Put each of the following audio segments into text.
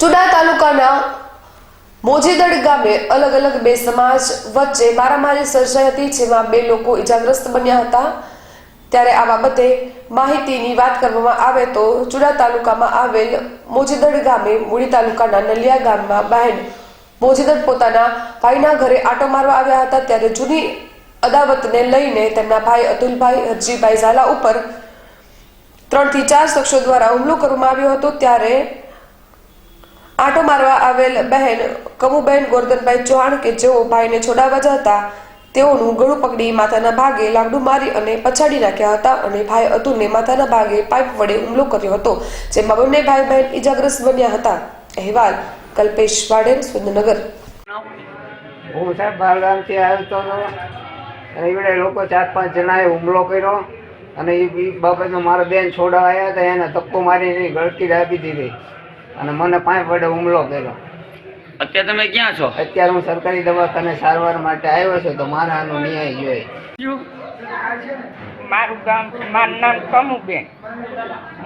ચુડા તાલુકાના મોજીદડ ગામે અલગ અલગ બે સમાજ વચ્ચે મારામારી સર્જાઈ હતી, જેમાં બે લોકો ઈજાગ્રસ્ત બન્યા હતા. ત્યારે આ બાબતે માહિતીની વાત કરવામાં આવે તો ચુડા તાલુકામાં આવેલ મોજીદડ ગામે મૂળી તાલુકાના નલિયા ગામમાં બહેન મોજીદડ પોતાના ભાઈના ઘરે આટો મારવા આવ્યા હતા. ત્યારે જૂની અદાવતને લઈને તેમના ભાઈ અતુલભાઈ, હરજીભાઈ ઝાલા ઉપર ત્રણથી ચાર શખ્સો દ્વારા હુમલો કરવામાં આવ્યો હતો. ત્યારે આંટો મારવા આવેલ બહેન કમુબેન ગોરધનભાઈ ચૌહાણ કે જેઓ ભાઈને છોડાવવા જતા, તેઓનું ગળું પકડી માથાના ભાગે લાકડું મારી અને પછાડી નાખ્યા હતા અને ભાઈ અતુલને માથાના ભાગે પાઇપ વડે હુમલો કર્યો હતો, જેમાં બંને ભાઈ બહેન ઈજાગ્રસ્ત બન્યા હતા. અહેવાલ, કલ્પેશ વાડેન, સુરેન્દ્રનગર. હું સાહેબ બહારગામથી આવતો હતો એવડે લોકો ચાર પાંચ જણાએ હુમલો કર્યો અને એ બાબતમાં મારા બેન છોડાવ્યા હતા, એને ધક્કો મારીને ગળકી દાબી દીધી. અને મને પાંચ વડે હુમલો કર્યો. અત્યારે તમે ક્યાં છો? અત્યારે હું સરકારી દવાખાને સારવાર માટે આવ્યો છું તો મારા આનો ન્યાય જોઈએ. મારું ગામ મારું નામ કમુબેન.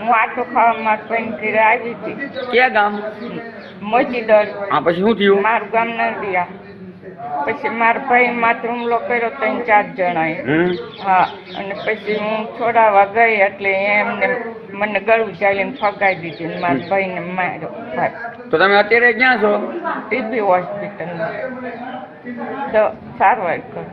હું આટો ખાવા મારા ભાઈ ઘરે આવી હતી. ક્યાં ગામ? મોચીદર આ પછી શું થયું? મારું ગામ નડિયા પછી મારા ભાઈ માત્ર હુમલો કર્યો ત્રણ ચાર જણાએ. હા અને પછી હું છોડાવવા ગઈ એટલે એમને મને ગળું ચાલીને ફગાઈ દીધી ને મારા ભાઈને માર્યો ભાઈ. તો તમે અત્યારે ક્યાં છો? ટીબી હોસ્પિટલમાં. તો સારવાર કરો.